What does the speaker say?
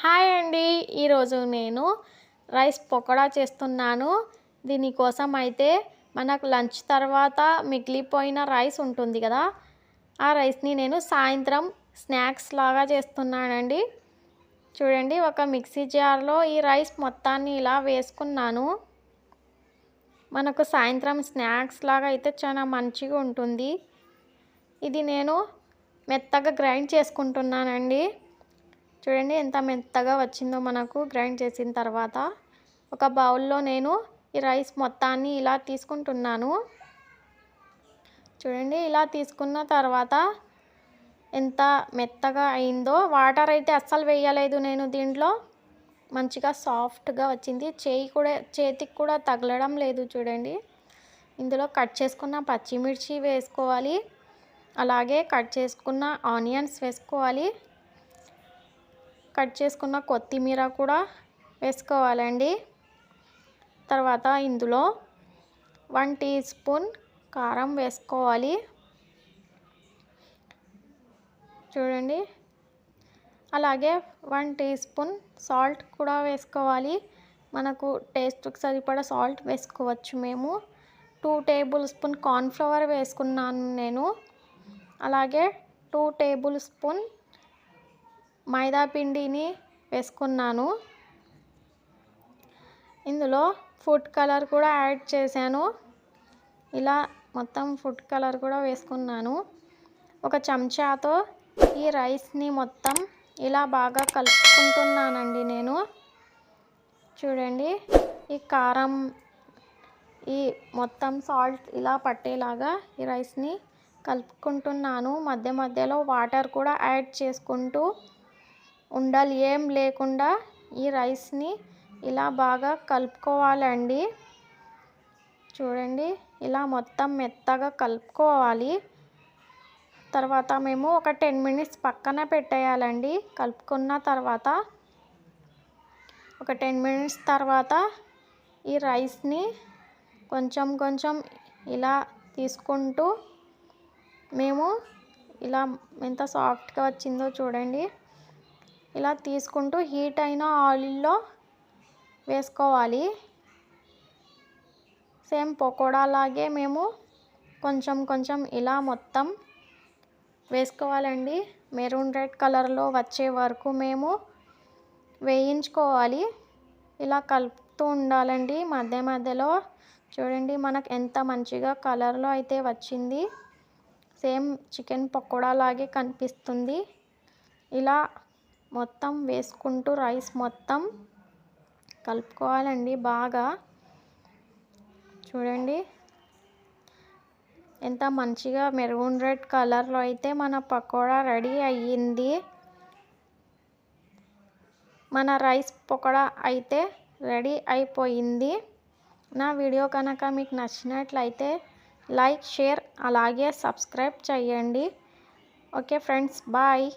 Hi అండి. ఈరోజు నేను రైస్ పకోడా చేస్తున్నాను. దీనికోసం అయితే మనకు లంచ్ తర్వాత మిగిలిపోయిన రైస్ ఉంటుంది కదా ఆ రైస్ని నేను సాయంత్రం స్నాక్స్ లాగా చేస్తున్నానండి. చూడండి ఒక మిక్సీ జార్లో ఈ రైస్ మొత్తాన్ని ఇలా వేసుకున్నాను. మనకు సాయంత్రం స్నాక్స్ లాగా అయితే చాలా మంచిగా ఉంటుంది. ఇది నేను మెత్తగా గ్రైండ్ చేసుకుంటున్నానండి. చూడండి ఎంత మెత్తగా వచ్చిందో మనకు. గ్రైండ్ చేసిన తర్వాత ఒక బౌల్లో నేను ఈ రైస్ మొత్తాన్ని ఇలా తీసుకుంటున్నాను. చూడండి ఇలా తీసుకున్న తర్వాత ఎంత మెత్తగా అయిందో. వాటర్ అయితే అస్సలు వేయలేదు నేను దీంట్లో. మంచిగా సాఫ్ట్గా వచ్చింది. చేయి కూడా చేతికి కూడా తగలడం లేదు చూడండి. ఇందులో కట్ చేసుకున్న పచ్చిమిర్చి వేసుకోవాలి. అలాగే కట్ చేసుకున్న ఆనియన్స్ వేసుకోవాలి. కట్ చేసుకున్న కొత్తిమీర కూడా వేసుకోవాలండి. తర్వాత ఇందులో వన్ టీ స్పూన్ కారం వేసుకోవాలి. చూడండి. అలాగే వన్ టీ స్పూన్ సాల్ట్ కూడా వేసుకోవాలి. మనకు టేస్ట్కి సరిపడా సాల్ట్ వేసుకోవచ్చు మేము. టూ టేబుల్ స్పూన్ కార్న్ఫ్లవర్ వేసుకున్నాను నేను. అలాగే టూ టేబుల్ స్పూన్ మైదా పిండిని వేసుకున్నాను. ఇందులో ఫుడ్ కలర్ కూడా యాడ్ చేశాను. ఇలా మొత్తం ఫుడ్ కలర్ కూడా వేసుకున్నాను. ఒక చెంచాతో ఈ రైస్ని మొత్తం ఇలా బాగా కలుపుకుంటున్నానండి నేను. చూడండి ఈ కారం ఈ మొత్తం సాల్ట్ ఇలా పట్టేలాగా ఈ రైస్ని కలుపుకుంటున్నాను. మధ్య మధ్యలో వాటర్ కూడా యాడ్ చేసుకుంటూ ఉండలు. ఏం లేకుండా ఈ రైస్ని ఇలా బాగా కలుపుకోవాలండి. చూడండి ఇలా మొత్తం మెత్తగా కలుపుకోవాలి. తర్వాత మేము ఒక టెన్ మినిట్స్ పక్కన పెట్టేయాలండి. కలుపుకున్న తర్వాత ఒక టెన్ మినిట్స్ తర్వాత ఈ రైస్ని కొంచెం కొంచెం ఇలా తీసుకుంటూ మేము ఇలా ఎంత సాఫ్ట్గా వచ్చిందో చూడండి. ఇలా తీసుకుంటూ హీట్ అయిన ఆయిల్లో వేసుకోవాలి. సేమ్ పకోడా లాగే మేము కొంచెం కొంచెం ఇలా మొత్తం వేసుకోవాలండి. మెరూన్ రెడ్ కలర్లో వచ్చే వరకు మేము వేయించుకోవాలి. ఇలా కలుపుతూ ఉండాలండి మధ్య మధ్యలో. చూడండి మనకు ఎంత మంచిగా కలర్లో అయితే వచ్చింది. సేమ్ చికెన్ పకోడా లాగే కనిపిస్తుంది. ఇలా మొత్తం వేసుకుంటూ రైస్ మొత్తం కలుపుకోవాలండి బాగా. చూడండి. ఎంత మంచిగా మెరూన్ రెడ్ కలర్లో అయితే మన పకోడా రెడీ అయ్యింది. మన రైస్ పకోడా అయితే రెడీ అయిపోయింది. నా వీడియో కనుక మీకు నచ్చినట్లయితే లైక్ షేర్ అలాగే సబ్స్క్రైబ్ చేయండి. Okay friends bye.